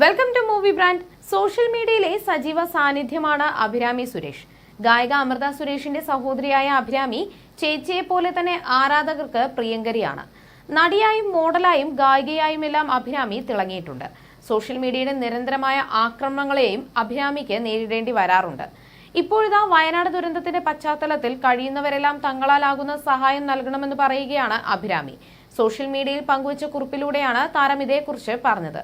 Welcome to movie brand social മീഡിയയിലെ സജീവ സാന്നിധ്യമാണ് അഭിരാമി സുരേഷ്. ഗായിക അമൃത സുരേഷിന്റെ സഹോദരിയായ അഭിരാമി ചേച്ചിയെ പോലെ തന്നെ ആരാധകർക്ക് പ്രിയങ്കരിയാണ്. നടിയായും മോഡലായും ഗായികയായും എല്ലാം അഭിരാമി തിളങ്ങിയിട്ടുണ്ട്. സോഷ്യൽ മീഡിയയുടെ നിരന്തരമായ ആക്രമണങ്ങളെയും അഭിരാമിക്ക് നേരിടേണ്ടി വരാറുണ്ട്. ഇപ്പോഴിതാ വയനാട് ദുരന്തത്തിന്റെ പശ്ചാത്തലത്തിൽ കഴിയുന്നവരെല്ലാം തങ്ങളാലാകുന്ന സഹായം നൽകണമെന്ന് പറയുകയാണ് അഭിരാമി. സോഷ്യൽ മീഡിയയിൽ പങ്കുവച്ച കുറിപ്പിലൂടെയാണ് താരം ഇതേക്കുറിച്ച് പറഞ്ഞത്.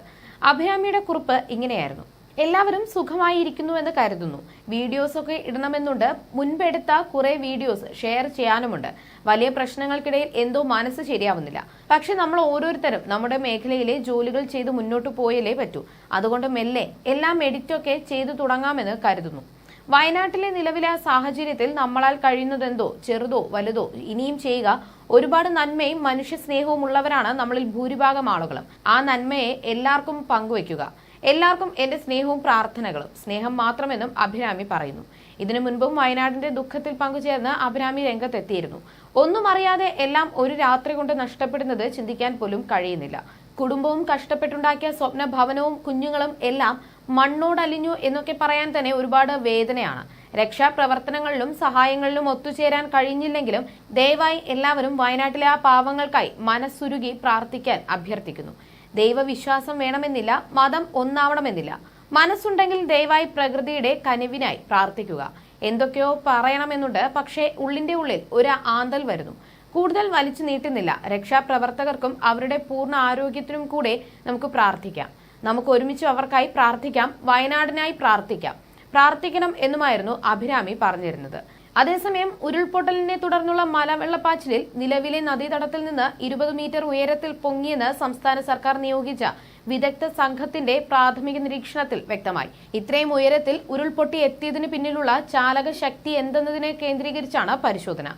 അഭിരാമിയുടെ കുറിപ്പ് ഇങ്ങനെയായിരുന്നു. എല്ലാവരും സുഖമായിരിക്കുന്നുവെന്ന് കരുതുന്നു. വീഡിയോസൊക്കെ ഇടണമെന്നുണ്ട്. മുൻപെടുത്ത കുറെ വീഡിയോസ് ഷെയർ ചെയ്യാനുമുണ്ട്. വലിയ പ്രശ്നങ്ങൾക്കിടയിൽ എന്തോ മനസ്സ് ശരിയാവുന്നില്ല. പക്ഷെ നമ്മൾ ഓരോരുത്തരും നമ്മുടെ മേഖലയിലെ ജോലികൾ ചെയ്ത് മുന്നോട്ട് പോയല്ലേ പറ്റൂ. അതുകൊണ്ട് മെല്ലെ എല്ലാം എഡിറ്റൊക്കെ ചെയ്തു തുടങ്ങാമെന്ന് കരുതുന്നു. വയനാട്ടിലെ നിലവിലെ സാഹചര്യത്തിൽ നമ്മളാൽ കഴിയുന്നതെന്തോ ചെറുതോ വലുതോ ഇനിയും ചെയ്യുക ഒരുപാട് നന്മയും മനുഷ്യ സ്നേഹവും ഉള്ളവരാണ് നമ്മളിൽ ഭൂരിഭാഗം ആളുകളും. ആ നന്മയെ എല്ലാവർക്കും പങ്കുവയ്ക്കുക. എല്ലാവർക്കും എന്റെ സ്നേഹവും പ്രാർത്ഥനകളും. സ്നേഹം മാത്രമെന്നും അഭിരാമി പറയുന്നു. ഇതിനു മുൻപും വയനാടിന്റെ ദുഃഖത്തിൽ പങ്കുചേർന്ന് അഭിരാമി രംഗത്തെത്തിയിരുന്നു. ഒന്നും അറിയാതെ എല്ലാം ഒരു രാത്രി കൊണ്ട് നഷ്ടപ്പെടുന്നത് ചിന്തിക്കാൻ പോലും കഴിയുന്നില്ല. കുടുംബവും കഷ്ടപ്പെട്ടുണ്ടാക്കിയ സ്വപ്ന ഭവനവും കുഞ്ഞുങ്ങളും എല്ലാം മണ്ണോടലിഞ്ഞു എന്നൊക്കെ പറയാൻ തന്നെ ഒരുപാട് വേദനയാണ്. രക്ഷാപ്രവർത്തനങ്ങളിലും സഹായങ്ങളിലും ഒത്തുചേരാൻ കഴിഞ്ഞില്ലെങ്കിലും ദയവായി എല്ലാവരും വയനാട്ടിലെ ആ പാവങ്ങൾക്കായി മനസ്സുരുകി പ്രാർത്ഥിക്കാൻ അഭ്യർത്ഥിക്കുന്നു. ദൈവവിശ്വാസം വേണമെന്നില്ല മതം ഒന്നാവണമെന്നില്ല. മനസ്സുണ്ടെങ്കിൽ ദയവായി പ്രകൃതിയുടെ കനിവിനായി പ്രാർത്ഥിക്കുക. എന്തൊക്കെയോ പറയണമെന്നുണ്ട് പക്ഷേ ഉള്ളിന്റെ ഉള്ളിൽ ഒരു ആന്തൽ വരുന്നു. കൂടുതൽ വലിച്ചു നീട്ടുന്നില്ല. രക്ഷാപ്രവർത്തകർക്കും അവരുടെ പൂർണ ആരോഗ്യത്തിനും കൂടെ നമുക്ക് പ്രാർത്ഥിക്കാം. നമുക്ക് ഒരുമിച്ച് അവർക്കായി പ്രാർത്ഥിക്കാം. വയനാടിനായി പ്രാർത്ഥിക്കാം. പ്രാർത്ഥിക്കണം എന്നുമായിരുന്നു അഭിരാമി പറഞ്ഞിരുന്നത്. അതേസമയം ഉരുൾപൊട്ടലിനെ തുടർന്നുള്ള മലവെള്ളപ്പാച്ചിലിൽ നിലവിലെ നദീതടത്തിൽ നിന്ന് ഇരുപത് മീറ്റർ ഉയരത്തിൽ പൊങ്ങിയെന്ന് സംസ്ഥാന സർക്കാർ നിയോഗിച്ച വിദഗ്ധ സംഘത്തിന്റെ പ്രാഥമിക നിരീക്ഷണത്തിൽ വ്യക്തമായി. ഇത്രയും ഉയരത്തിൽ ഉരുൾപൊട്ടി എത്തിയതിന് പിന്നിലുള്ള ചാലക ശക്തി എന്തെന്നതിനെ കേന്ദ്രീകരിച്ചാണ് പരിശോധന.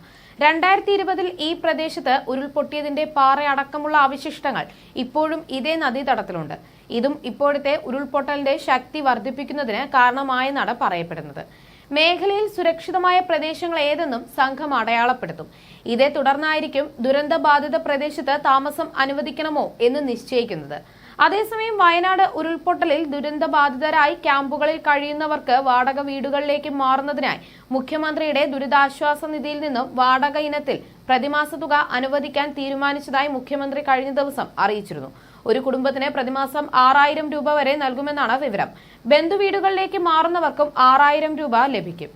രണ്ടായിരത്തി ഇരുപതിൽ ഈ പ്രദേശത്ത് ഉരുൾപൊട്ടിയതിന്റെ പാറയടക്കമുള്ള അവശിഷ്ടങ്ങൾ ഇപ്പോഴും ഇതേ നദീതടത്തിലുണ്ട്. ഇതും ഇപ്പോഴത്തെ ഉരുൾപൊട്ടലിന്റെ ശക്തി വർദ്ധിപ്പിക്കുന്നതിന് കാരണമായെന്നാണ് പറയപ്പെടുന്നത്. മേഖലയിൽ സുരക്ഷിതമായ പ്രദേശങ്ങൾ ഏതെന്നും സംഘം അടയാളപ്പെടുത്തും. ഇതേ തുടർന്നായിരിക്കും ദുരന്തബാധിത പ്രദേശത്ത് താമസം അനുവദിക്കണമോ എന്ന് നിശ്ചയിക്കുന്നത്. അതേസമയം വയനാട് ഉരുൾപൊട്ടലിൽ ദുരന്തബാധിതരായി ക്യാമ്പുകളിൽ കഴിയുന്നവർക്ക് വാടക വീടുകളിലേക്ക് മാറുന്നതിനായി മുഖ്യമന്ത്രിയുടെ ദുരിതാശ്വാസ നിധിയിൽ നിന്നും വാടക ഇനത്തിൽ പ്രതിമാസ തുക അനുവദിക്കാൻ തീരുമാനിച്ചതായി മുഖ്യമന്ത്രി കഴിഞ്ഞ ദിവസം അറിയിച്ചിരുന്നു. ഒരു കുടുംബത്തിന് പ്രതിമാസം ആറായിരം രൂപ വരെ നൽകുമെന്നാണ് വിവരം. ബന്ധുവീടുകളിലേക്ക് മാറുന്നവർക്കും ആറായിരം രൂപ ലഭിക്കും.